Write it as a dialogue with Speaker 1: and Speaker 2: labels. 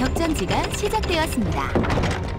Speaker 1: 격전지가 시작되었습니다.